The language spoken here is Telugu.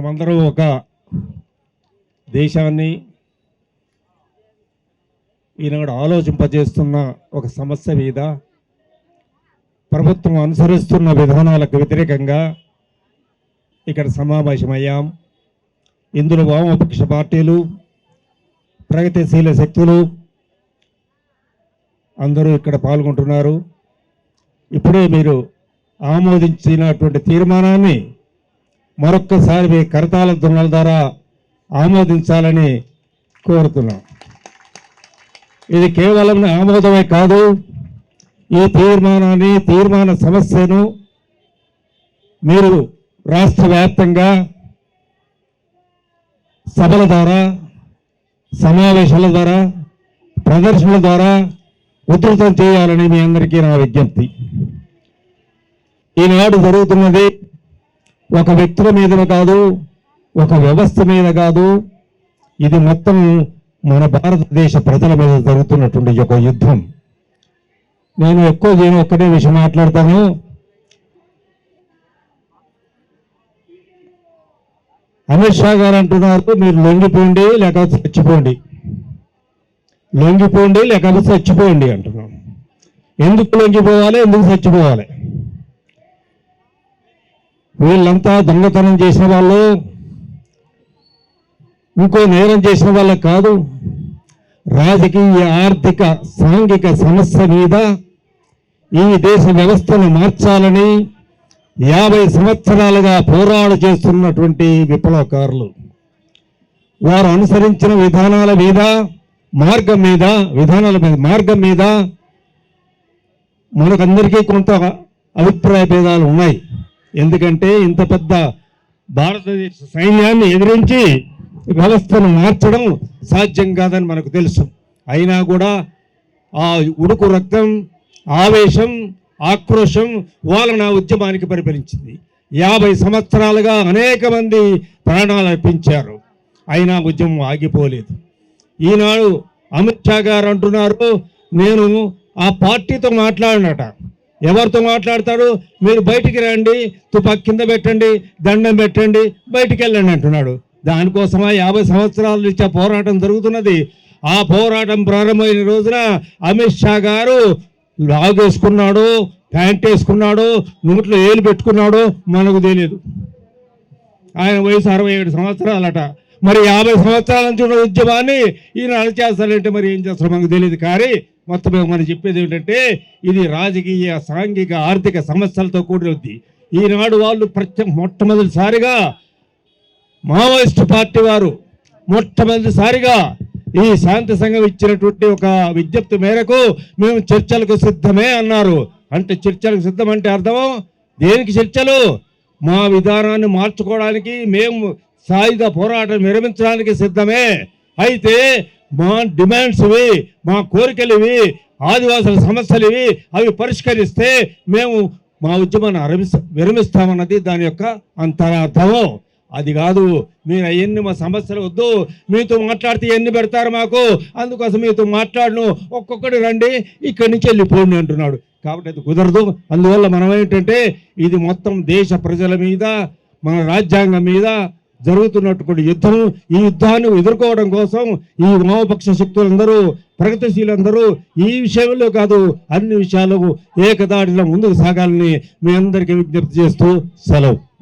మనమందరం ఒక దేశాన్ని ఈనాడు ఆలోచింపజేస్తున్న ఒక సమస్య మీద ప్రభుత్వం అనుసరిస్తున్న విధానాలకు వ్యతిరేకంగా ఇక్కడ సమావేశమయ్యాం. ఇందులో వామపక్ష పార్టీలు ప్రగతిశీల శక్తులు అందరూ ఇక్కడ పాల్గొంటున్నారు. ఇప్పుడే మీరు ఆమోదించినటువంటి తీర్మానాన్ని మరొక్కసారి మీ కరతాల దున్నల ద్వారా ఆమోదించాలని కోరుతున్నాం. ఇది కేవలం ఆమోదమే కాదు ఈ తీర్మానాన్ని తీర్మాన సమస్యను మీరు రాష్ట్ర వ్యాప్తంగా సభల ద్వారా సమావేశాల ద్వారా ప్రదర్శనల ద్వారా ఉధృతం చేయాలని మీ అందరికీ నా విజ్ఞప్తి. ఈనాడు జరుగుతున్నది ఒక వ్యక్తుల మీద కాదు ఒక వ్యవస్థ మీద కాదు ఇది మొత్తం మన భారతదేశ ప్రజల మీద జరుగుతున్నటువంటి ఒక యుద్ధం. నేను ఎక్కువ నేను ఒక్కటే విషయం మాట్లాడతాను. అమిత్ షా గారు అంటున్నారు మీరు లొంగిపోండి లేకపోతే చచ్చిపోండి. లొంగిపోండి లేకపోతే చచ్చిపోండి అంటున్నాం ఎందుకు లొంగిపోవాలి ఎందుకు చచ్చిపోవాలి? వీళ్ళంతా దొంగతనం చేసిన వాళ్ళు. ఇంకో నేరం చేసిన వాళ్ళ కాదు. రాజకీయ ఆర్థిక సాంఘిక సమస్య మీద ఈ దేశ వ్యవస్థను మార్చాలని యాభై సంవత్సరాలుగా పోరాడు చేస్తున్నటువంటి విప్లవకారులు. వారు అనుసరించిన విధానాల మీద మార్గం మీద విధానాల మీద మార్గం మీద మనకందరికీ కొంత అభిప్రాయ భేదాలు ఉన్నాయి. ఎందుకంటే ఇంత పెద్ద భారతదేశ సైన్యాన్ని ఎదిరించి వ్యవస్థను మార్చడం సాధ్యం కాదని మనకు తెలుసు. అయినా కూడా ఆ ఉడుకు రక్తం ఆవేశం ఆక్రోశం వాళ్ళ నా ఉద్యమానికి పరిపాలించింది యాభై సంవత్సరాలుగా అనేక మంది ప్రాణాలు అర్పించారు. అయినా ఉద్యమం ఆగిపోలేదు. ఈనాడు అమిత్ షా గారు అంటున్నారు నేను ఆ పార్టీతో మాట్లాడినట. ఎవరితో మాట్లాడతాడు? మీరు బయటికి రండి తుపాకి కింద పెట్టండి దండం పెట్టండి బయటికి వెళ్ళండి అంటున్నాడు. దానికోసమా యాభై సంవత్సరాల నుంచి పోరాటం జరుగుతున్నది. ఆ పోరాటం ప్రారంభమైన రోజున అమిత్ షా గారు లాగేసుకున్నాడు ప్యాంట్ వేసుకున్నాడు నోట్లో ఏలు పెట్టుకున్నాడు మనకు తెలియదు ఆయన వయసు అరవై ఏడు సంవత్సరాలట. మరి యాభై సంవత్సరాల నుంచి ఉన్న ఉద్యమాన్ని ఈయన అణచేస్తారంటే మరి ఏం చేస్తారో మనకు తెలియదు. కానీ మొత్తం మనం చెప్పేది ఏంటంటే ఇది రాజకీయ సాంఘిక ఆర్థిక సమస్యలతో కూడినది. ఈనాడు వాళ్ళు ప్రత్యేక మొట్టమొదటిసారిగా మావోయిస్టు పార్టీ వారు మొట్టమొదటిసారిగా ఈ శాంతి సంఘం ఇచ్చినటువంటి ఒక విజ్ఞప్తి మేరకు మేము చర్చలకు సిద్ధమే అన్నారు. అంటే చర్చలకు సిద్ధం అంటే అర్థం? దేనికి చర్చలు? మా విధానాన్ని మార్చుకోవడానికి మేము సాయుధ పోరాటం విరమించడానికి సిద్ధమే. అయితే మా డిమాండ్స్ ఇవి మా కోరికలు ఇవి ఆదివాసుల సమస్యలు ఇవి అవి పరిష్కరిస్తే మేము మా ఉద్యమాన్ని అరమిస్ విరమిస్తామన్నది దాని యొక్క అంతరార్థం అది కాదు మీరు అవన్నీ మా సమస్యలు వద్దు మీతో మాట్లాడితే ఎన్ని పెడతారు మాకు? అందుకోసం మీతో మాట్లాడను ఒక్కొక్కటి రండి ఇక్కడి నుంచి వెళ్ళిపోండి అంటున్నాడు. కాబట్టి అది కుదరదు. అందువల్ల మనం ఏంటంటే ఇది మొత్తం దేశ ప్రజల మీద మన రాజ్యాంగం మీద జరుగుతున్నటువంటి యుద్ధం ఈ యుద్ధాన్ని ఎదుర్కోవడం కోసం ఈ వామపక్ష శక్తులందరూ ప్రగతిశీలందరూ ఈ విషయంలో కాదు అన్ని విషయాలు ఏకదాటిలో ముందుకు సాగాలని మీ అందరికీ విజ్ఞప్తి చేస్తూ సెలవు.